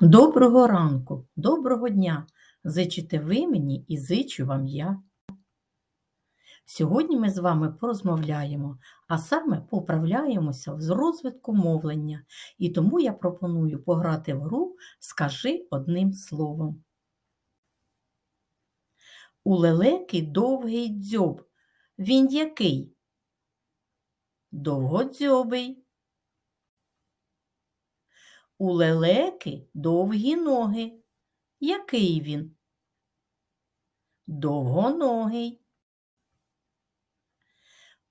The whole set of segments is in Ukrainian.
Доброго ранку, доброго дня! Зичите ви мені і зичу вам я. Сьогодні ми з вами порозмовляємо, а саме поправляємося з розвитку мовлення, і тому я пропоную пограти в гру Скажи одним словом. У лелеки довгий дзьоб. Він який? Довгодзьобий. У лелеки довгі ноги. Який він? Довгоногий.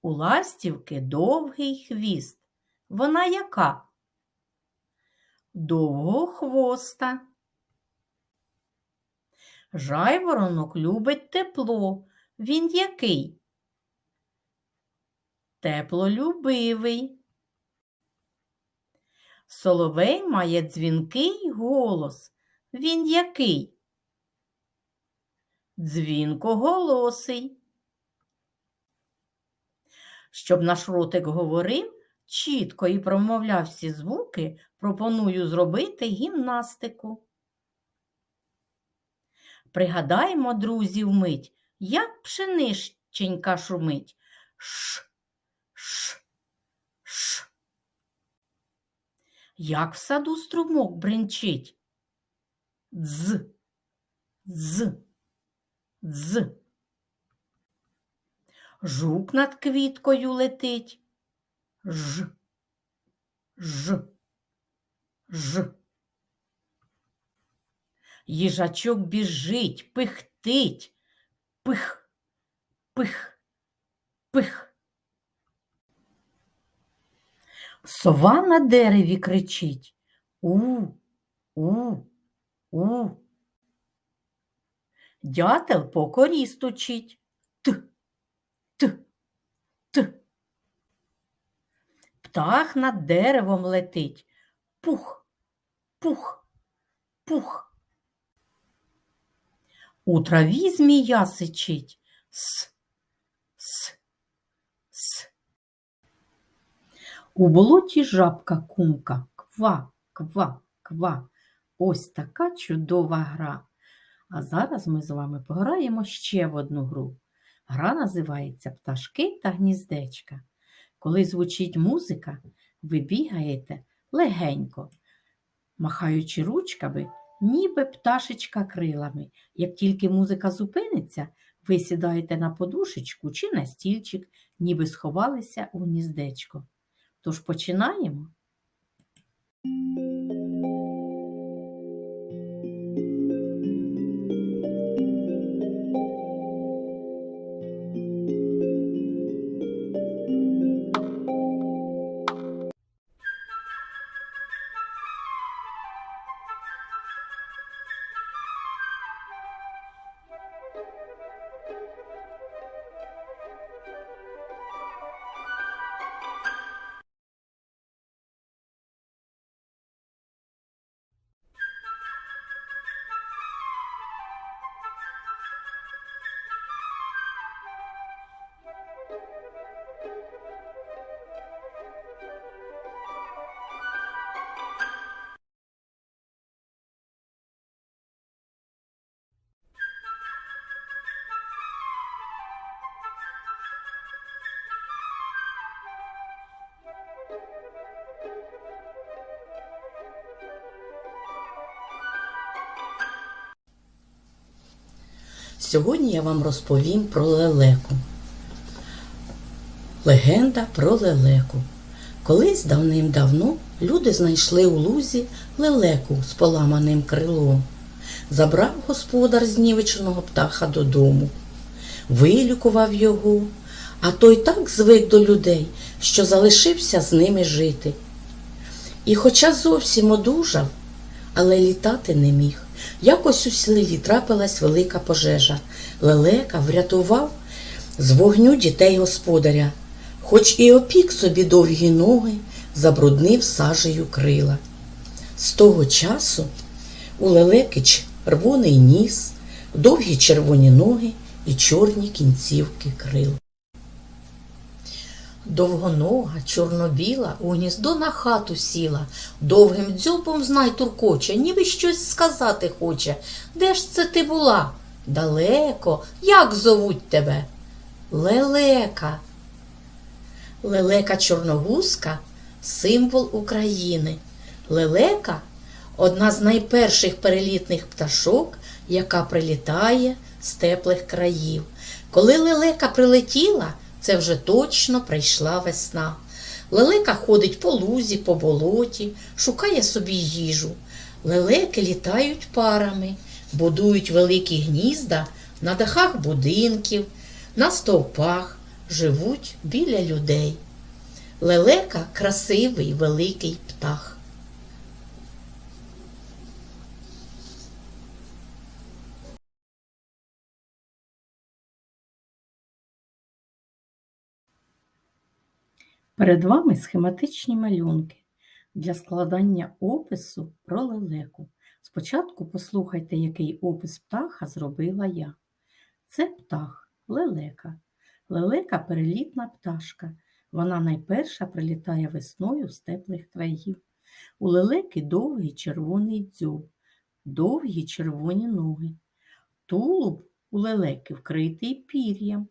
У ластівки довгий хвіст. Вона яка? Довгохвоста. Жайворонок любить тепло. Він який? Теплолюбивий. Соловей має дзвінкий голос. Він який? Дзвінкоголосий. Щоб наш ротик говорив чітко і промовляв всі звуки, пропоную зробити гімнастику. Пригадаємо, друзі, вмить, як пшениченька шумить. Ш, ш, ш. Як в саду струмок бринчить. Дз, дз, дз. Жук над квіткою летить. Ж, ж, ж. Їжачок біжить, пихтить, пих, пих, пих. Сова на дереві кричить У, у, у. Дятел по корі стучить Т, т, т. Птах над деревом летить. Пух, пух, пух. У траві змія сичить. С, с, с. У болоті жабка кумка. Ква, ква, ква. Ось така чудова гра. А зараз ми з вами пограємо ще в одну гру. Гра називається Пташки та гніздечка. Коли звучить музика, ви бігаєте легенько, махаючи ручками, ніби пташечка крилами. Як тільки музика зупиниться, ви сідаєте на подушечку чи на стільчик, ніби сховалися у гніздечко. Тож починаємо. Сьогодні я вам розповім про лелеку. Легенда про лелеку. Колись давним-давно люди знайшли у лузі лелеку з поламаним крилом. Забрав господар знівеченого птаха додому, вилікував його, а той так звик до людей, що залишився з ними жити. І, хоча зовсім одужав, але літати не міг. Якось у селі трапилась велика пожежа. Лелека врятував з вогню дітей господаря, хоч і опік собі довгі ноги, забруднив сажею крила. З того часу у лелеки червоний ніс, довгі червоні ноги і чорні кінцівки крил. Довгонога, чорнобіла, у гніздо на хату сіла, довгим дзьобом знай туркоче, ніби щось сказати хоче. Де ж це ти була? Далеко, як зовуть тебе? Лелека. Лелека чорногузка символ України. Лелека одна з найперших перелітних пташок, яка прилітає з теплих країв. Коли лелека прилетіла, це вже точно прийшла весна. Лелека ходить по лузі, по болоті, шукає собі їжу. Лелеки літають парами, будують великі гнізда на дахах будинків, на стовпах, живуть біля людей. Лелека красивий великий птах. Перед вами схематичні малюнки для складання опису про лелеку. Спочатку послухайте, який опис птаха зробила я. Це птах, лелека. Лелека перелітна пташка. Вона найперша прилітає весною з теплих країв. У лелеки довгий червоний дзьоб, довгі червоні ноги. Тулуб у лелеки вкритий пір'ям.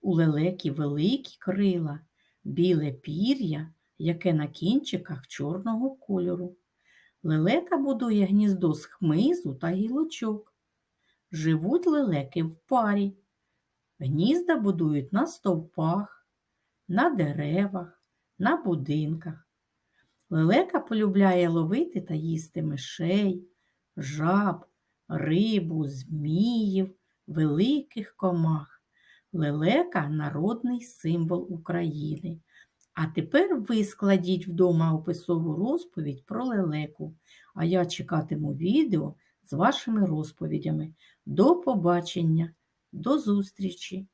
У лелеки великі крила, біле пір'я, яке на кінчиках чорного кольору. Лелека будує гніздо з хмизу та гілочок. Живуть лелеки в парі. Гнізда будують на стовпах, на деревах, на будинках. Лелека полюбляє ловити та їсти мишей, жаб, рибу, зміїв, великих комах. Лелека народний символ України. А тепер ви складіть вдома описову розповідь про лелеку, а я чекатиму відео з вашими розповідями. До побачення, до зустрічі!